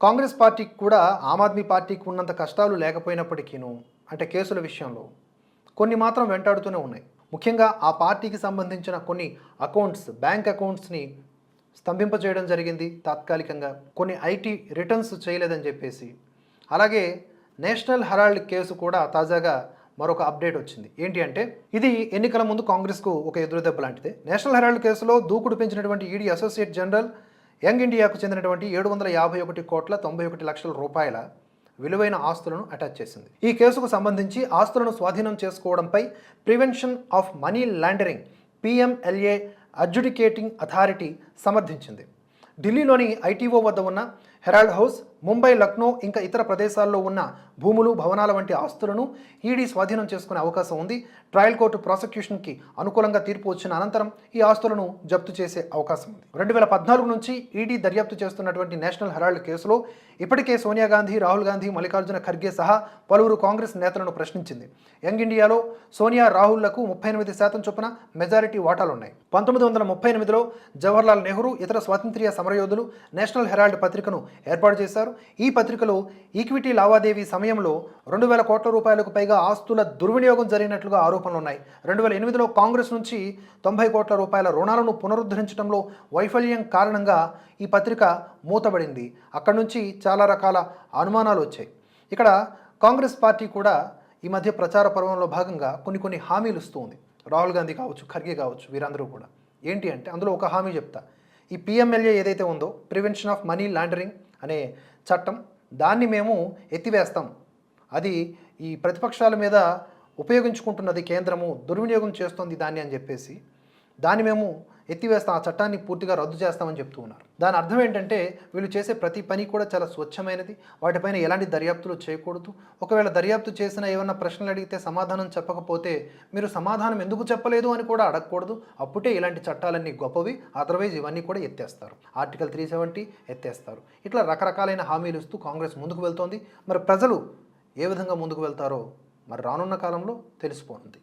కాంగ్రెస్ పార్టీకి కూడా ఆమ్ ఆద్మీ పార్టీకి ఉన్నంత కష్టాలు లేకపోయినప్పటికీను అంటే కేసుల విషయంలో కొన్ని మాత్రం వెంటాడుతూనే ఉన్నాయి. ముఖ్యంగా ఆ పార్టీకి సంబంధించిన కొన్ని అకౌంట్స్ బ్యాంక్ అకౌంట్స్ని స్తంభింపచేయడం జరిగింది తాత్కాలికంగా. కొన్ని ఐటీ రిటర్న్స్ చేయలేదని చెప్పేసి. అలాగే నేషనల్ హెరాల్డ్ కేసు కూడా తాజాగా మరొక అప్డేట్ వచ్చింది. ఏంటి అంటే ఇది ఎన్నికల ముందు కాంగ్రెస్కు ఒక ఎదురుదెబ్బ లాంటిది. నేషనల్ హెరాల్డ్ కేసులో దూకుడు పెంచినటువంటి ఈడీ అసోసియేట్ జనరల్ యంగ్ ఇండియాకు చెందినటువంటి ఏడు వందల యాభై ఒకటి కోట్ల తొంభై ఒకటి లక్షల రూపాయల విలువైన ఆస్తులను అటాచ్ చేసింది. ఈ కేసుకు సంబంధించి ఆస్తులను స్వాధీనం చేసుకోవడంపై prevention of money laundering PMLA adjudicating authority సమర్థించింది. ఢిల్లీలోని ఐటీఓ వద్ద ఉన్న హెరాల్డ్ హౌస్ ముంబై లక్నో ఇంకా ఇతర ప్రదేశాల్లో ఉన్న భూములు భవనాల వంటి ఆస్తులను ఈడీ స్వాధీనం చేసుకునే అవకాశం ఉంది. ట్రయల్ కోర్టు ప్రాసిక్యూషన్కి అనుకూలంగా తీర్పు వచ్చిన అనంతరం ఈ ఆస్తులను జప్తు చేసే అవకాశం ఉంది. రెండు వేల పద్నాలుగు నుంచి ఈడీ దర్యాప్తు చేస్తున్నటువంటి నేషనల్ హెరాల్డ్ కేసులో ఇప్పటికే సోనియా గాంధీ రాహుల్ గాంధీ మల్లికార్జున ఖర్గే సహా పలువురు కాంగ్రెస్ నేతలను ప్రశ్నించింది. యంగ్ ఇండియాలో సోనియా రాహుల్లకు ముప్పై ఎనిమిది శాతం చొప్పున మెజారిటీ వాటాలున్నాయి పంతొమ్మిది వందల ముప్పై ఎనిమిదిలో జవహర్లాల్ నెహ్రూ ఇతర స్వాతంత్ర్య సమరయోధులు నేషనల్ హెరాల్డ్ పత్రికను ఏర్పాటు చేశారు. ఈ పత్రికలో ఈక్విటీ లావాదేవీ సమయంలో రెండు వేల కోట్ల రూపాయలకు పైగా ఆస్తుల దుర్వినియోగం జరిగినట్లుగా ఆరోపణలు ఉన్నాయి. రెండు వేల ఎనిమిదిలో కాంగ్రెస్ నుంచి తొంభై కోట్ల రూపాయల రుణాలను పునరుద్ధరించడంలో వైఫల్యం కారణంగా ఈ పత్రిక మూతబడింది. అక్కడి నుంచి చాలా రకాల అనుమానాలు వచ్చాయి. ఇక్కడ కాంగ్రెస్ పార్టీ కూడా ఈ మధ్య ప్రచార పర్వంలో భాగంగా కొన్ని కొన్ని హామీలు ఇస్తూ ఉంది. రాహుల్ గాంధీ కావచ్చు ఖర్గే కావచ్చు వీరందరూ కూడా. ఏంటి అంటే అందులో ఒక హామీ చెప్తా. ఈ పిఎంఎల్ఏ ఏదైతే ఉందో ప్రివెన్షన్ ఆఫ్ మనీ లాండరింగ్ అనే చట్టం దాన్ని మేము ఎత్తివేస్తాం. అది ఈ ప్రతిపక్షాల మీద ఉపయోగించుకుంటున్నది కేంద్రము దుర్వినియోగం చేస్తుంది దాన్ని అని చెప్పేసి దాన్ని మేము ఎత్తివేస్తాం ఆ చట్టాన్ని పూర్తిగా రద్దు చేస్తామని చెప్తూ ఉన్నారు. దాని అర్థం ఏంటంటే వీళ్ళు చేసే ప్రతి పని కూడా చాలా స్వచ్ఛమైనది. వాటిపైన ఎలాంటి దర్యాప్తులు చేయకూడదు. ఒకవేళ దర్యాప్తు చేసిన ఏమన్నా ప్రశ్నలు అడిగితే సమాధానం చెప్పకపోతే మీరు సమాధానం ఎందుకు చెప్పలేదు అని కూడా అడగకూడదు. అప్పుడే ఇలాంటి చట్టాలన్నీ గొప్పవి. అదర్వైజ్ ఇవన్నీ కూడా ఎత్తేస్తారు. ఆర్టికల్ త్రీ సెవెంటీ ఎత్తేస్తారు. ఇట్లా రకరకాలైన హామీలు ఇస్తూ కాంగ్రెస్ ముందుకు వెళ్తోంది. మరి ప్రజలు ఏ విధంగా ముందుకు వెళ్తారో మరి రానున్న కాలంలో తెలిసిపోతుంది.